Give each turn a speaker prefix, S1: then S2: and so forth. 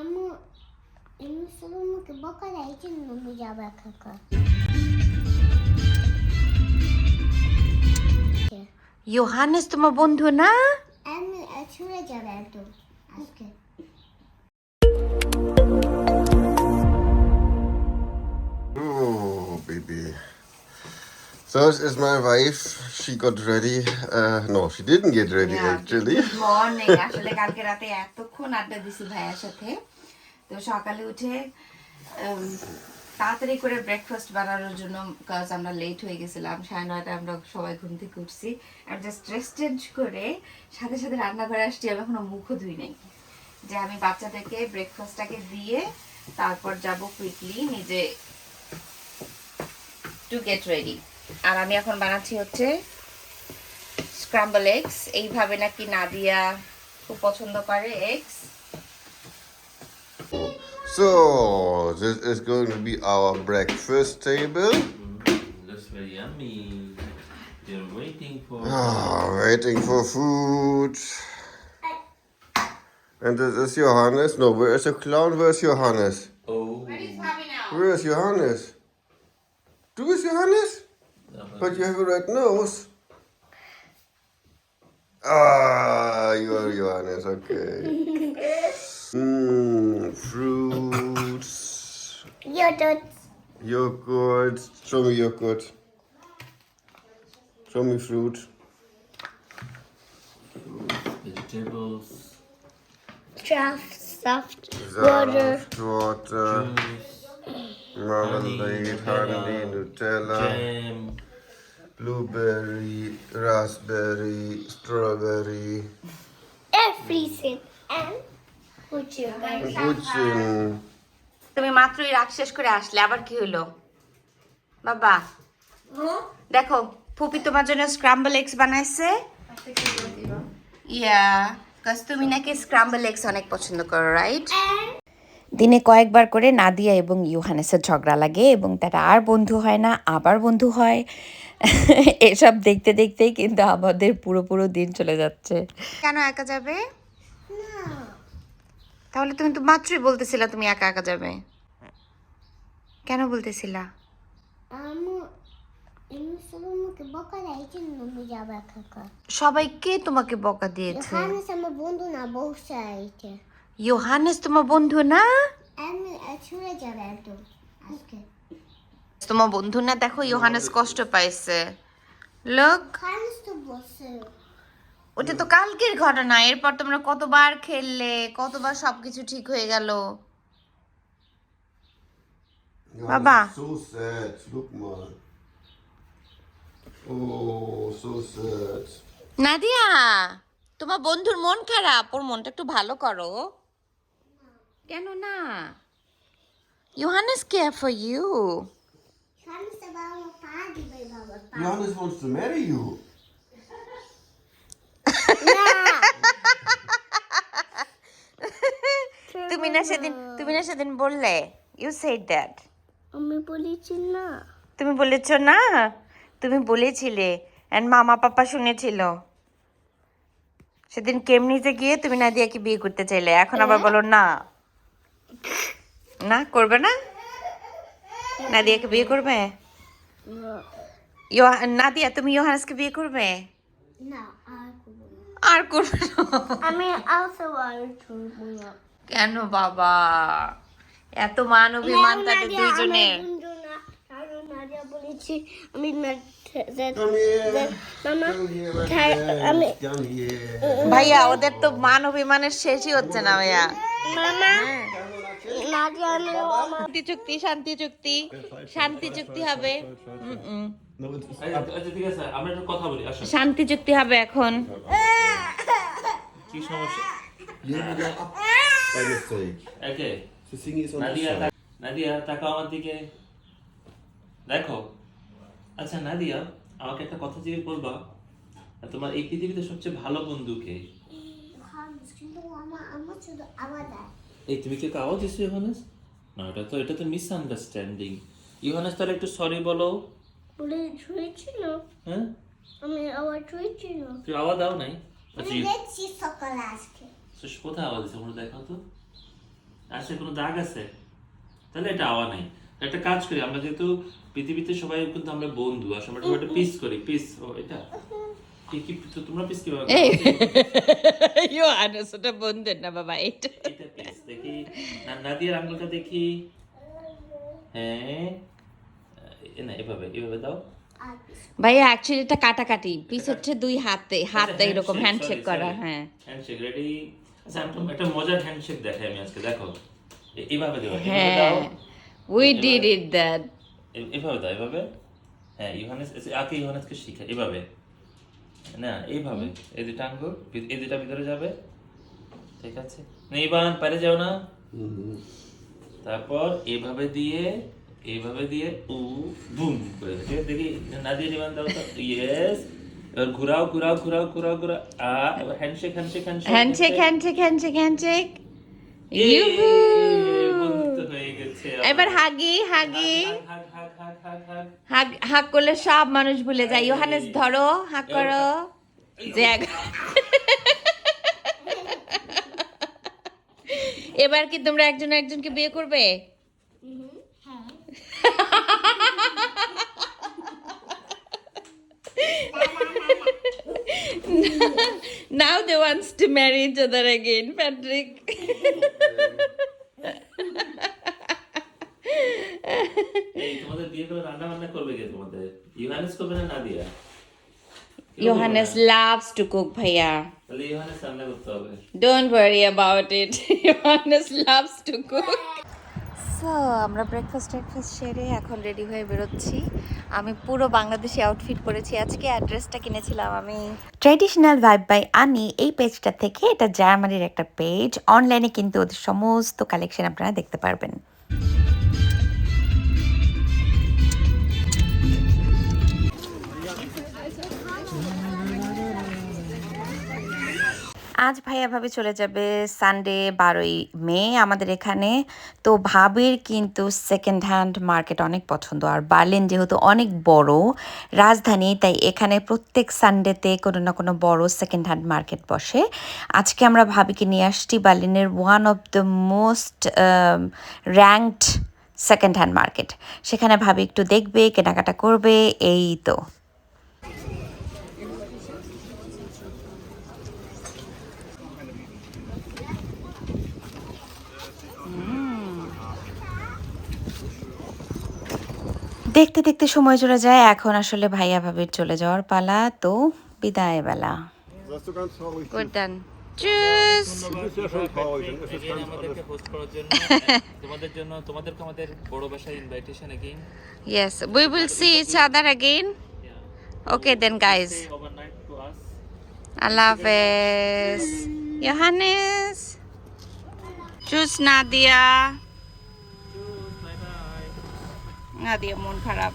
S1: Ama Emin sorumlu ki bu kadar için mi যাবে কাকা
S2: Johannes তোমার বন্ধু না
S1: আমি ছুড়ে যাবে একদম আজকে
S3: Oh, baby. So, this is my wife. She got ready. Uh, no, she didn't get ready actually.
S2: Morning আসলে কালকে রাতে এতক্ষণ আড্ডা দিছি ভাইয়ার সাথে তো সকালে উঠে তাড়াতাড়ি করে ব্রেকফাস্ট বানানোর জন্য কাজ আমরা লেট হয়ে গেছিলাম, সাড়ে নয়টা আমরা সবাই ঘুম থেকে উঠছি আর জাস্ট চেঞ্জ করে সাথে সাথে রান্নাঘরে আসছি আমি এখনও মুখও ধুই নাই। যে আমি বাচ্চাদেরকে ব্রেকফাস্টটাকে দিয়ে তারপর যাব কুইকলি নিজে টু গেট রেডি আর আমি এখন বানাচ্ছি হচ্ছে স্ক্রাম্বল এগস এইভাবে নাকি নাদিয়া খুব পছন্দ করে eggs
S3: So, this is going to be our breakfast table.
S4: Looks very yummy. You're waiting for.
S3: Ah, waiting for food. And this is Johannes. No, where is the clown? Where's Johannes?
S4: Oh.
S3: Where is Johannes? Du bist Johannes? But you have a red nose. Ah, you are Johannes, okay. Mmm, fruits,
S1: Yogurt.
S3: yogurt. Show me yogurt. Show me fruit.
S4: Vegetables.
S1: Soft, soft water.
S3: Saft, water,
S4: Juice.
S3: marmalade, honey, Nutella,
S4: Jam.
S3: blueberry, raspberry, strawberry,
S1: Everything. And
S2: তুমি মাত্রই রাগ শেষ করে আসলে আবার কি হলো? বাবা দেখো ফুপি তোমার জন্য স্ক্রাম্বল এগস বানাইছে। ইয়া কাজ তুমি নাকি স্ক্রাম্বল এগস অনেক পছন্দ করো রাইট দিনে কয়েকবার করে নাদিয়া এবং ইউহানেসের ঝগড়া লাগে এবং তারা আর বন্ধু হয় না আবার বন্ধু হয়। এসব দেখতে দেখতেই কিন্তু আমাদের পুরো পুরো দিন চলে যাচ্ছে। কেন একা যাবে? তাহলে তুমি তো মাত্রই বলতেছিলা তুমি একা একা যাবে। কেন বলতেছিলা? সবাইকে তোমাকে বকা দিয়েছে?
S1: আমার বন্ধু না
S2: ইয়োহানেস তোমার বন্ধু না? তোমার বন্ধু না দেখো ইয়োহানেস কষ্ট পাইছে। লোক। ওটা তো কালকের ঘটনা এরপর তোমরা কতবার খেললে কতবার সবকিছু ঠিক হয়ে গেল Baba.
S3: So sad. Look mal. Oh, so sad.
S2: Nadia তোমার বন্ধুর মন খারাপ ওর মনটা একটু ভালো করো কেন না Yohannes care for you
S1: Yohannes আবার আমার পা দিবে
S3: Johannes wants to marry you.
S2: তুমি না সেদিন তুমি না সেদিন বললে ইউ সেড দ্যাট
S1: আমি বলেছি না।
S2: তুমি বলেছ না? তুমি বলেছিলে অ্যান্ড মামা পাপা শুনেছিল। সেদিন কেমনিতে গিয়ে তুমি নাদিয়াকে বিয়ে করতে চাইলে এখন আবার বলো না। না করবে না? নাদিয়াকে বিয়ে করবে? নাদিয়া তুমি ইয়োহানসকে বিয়ে করবে?
S1: না আর করব না। আমি
S2: কেন বাবা এত মান অভিমান তাদের
S1: নাদিয়া আমার
S2: দুইজনের
S1: বন্ধু না কারণ নাদিয়া বলেছি আমি না- that-
S3: Come here.
S1: that- মামা
S3: Come here, my
S1: Hi,
S3: friend.
S1: আমি-
S3: Come here.
S2: ভাইয়া ওদের তো মান অভিমানের শেষই হচ্ছে না ভাইয়া
S1: মামা নাদিয়া আমি মামা
S2: শান্তি চুক্তি শান্তি চুক্তি শান্তি চুক্তি হবে উম উম।
S4: ঠিক আছে আমরা একটু কথা বলি আসো
S2: শান্তি চুক্তি হবে এখন
S4: কি সমস্যা একে নাদিয়া নাদিয়া তাকাও আমার দিকে। দেখো। আচ্ছা নাদিয়া আমাকে একটা কথা জিজ্ঞেস করবা। তোমার এই পৃথিবীতে সবচেয়ে ভালো বন্ধু কে?
S1: কিন্তু আমার আমার শুধু আওয়াজ
S4: এই তুমি কি দিছো ইউহানেস? না এটা তো এটা তো মিসআন্ডারস্ট্যান্ডিং ইউহানেস তাহলে একটু সরি বলো।
S1: বলে ছুঁয়েছিল
S4: হ্যাঁ?
S1: আমি আওয়াজ ছুঁয়েছিল
S4: তুই আওয়াজ দাও নাই। আচ্ছা
S1: দেখছি সকালে আজকে।
S4: কোথায় আওয়াজ ওটা দেখাও তো। আচ্ছা কোনো দাগ আছে? তাহলে এটা আওয়া নাই। একটা কাজ করি আমরা যেহেতু পৃথিবীতে সবাই কিন্তু আমরা বন্ধু আর সবাই একটা পিস করি পিস ও এটা? কি কি তো তোমরা পিস কীভাবে করো?
S2: ইয়োহানেস ওটা বন্ধুর না বাবা এটা
S4: এটা পিস দেখি। না নাদিয়ার আঙ্গুলটা দেখি। হ্যাঁ। এ না এভাবে এভাবে দাও।
S2: ভাইয়া অ্যাকচুয়ালি এটা কাটাকাটি। পিস হচ্ছে দুই হাতে হাতে এরকম হ্যান্ডশেক করা হ্যাঁ।
S4: হ্যান্ডশেক রেডি আচ্ছা আমি একটা মজার হ্যান্ডশেক দেখাই আমি আজকে দেখো। এইভাবে দেবো এভাবে
S2: হ্যাঁ উই ডিড ইট দ্যাট
S4: এভাবে দাও এভাবে। হ্যাঁ ইউহানেস এসে- আগে ইউহানেসকে শিখে এভাবে। না এইভাবে। এই দুটা আঙ্গুল এই দুটা ভিতরে যাবে। ঠিক আছে? নিবান পারে যাও না। তারপর এভাবে দিয়ে এইভাবে দিয়ে উ বুম করে দেখি না দিয়ে নিবান দাও তো। ইয়েস এবার ঘুরাও ঘুরাও ঘুরাও ঘুরাও ঘুরাও। আ এবার
S2: handshake handshake handshake handshake
S4: handshake handshake handshake yoohoo
S2: এবার হাগি হাগি।
S4: হাগ
S2: করলে সব মানুষ ভুলে যায়। ইয়োহানেস ধরো হাগ করো। যে এবার কি তোমরা একজন একজনকে বিয়ে করবে? now they wants to marry each other again patrick
S4: এই তোমাদের বিয়ে করে রান্না বান্না করবে কে তোমাদের ইউহানেস করবে না নাদিয়া কেউ করবে
S2: johannes
S4: না?
S2: loves to cook bhaiya
S4: তাহলে ইউহানেস রান্না করতে হবে
S2: Don't worry about it. Johannes loves to cook. So আমরা ব্রেকফাস্ট ট্রেকফাস্ট সেরে এখন রেডি হয়ে বেরোচ্ছি। আমি পুরো বাংলাদেশি আউটফিট করেছি আজকে অ্যাড্রেসটা কিনেছিলাম আমি। ট্র্যাডিশনাল ভাইব বাই আনি এই পেজটা থেকে এটা জার্মানির একটা পেজ অনলাইনে কিন্তু ওদের সমস্ত কালেকশন আপনারা দেখতে পারবেন। আজ ভাইয়া ভাবি চলে যাবে সানডে বারোই মে আমাদের এখানে। তো ভাবির কিন্তু সেকেন্ড হ্যান্ড মার্কেট অনেক পছন্দ। আর বার্লিন যেহেতু অনেক বড় রাজধানী, তাই এখানে প্রত্যেক সানডেতে কোনো না কোনো বড় সেকেন্ড হ্যান্ড মার্কেট বসে। আজকে আমরা ভাবিকে নিয়ে আসছি বার্লিনের one of the most ranked second hand market সেখানে ভাবি একটু দেখবে, কেনাকাটা করবে, এই তো। দেখতে দেখতে সময় চলে যায় এখন আসলে ভাইয়া ভাবির চলে যাওয়ার পালা তো বিদায় বেলা? গুড ডান চুজ
S4: তোমাদের জন্য তোমাদেরকে আমাদের বড়
S2: invitation other again. Okay, then, guys. Overnight to us
S4: choose না
S2: দিয়া মন খারাপ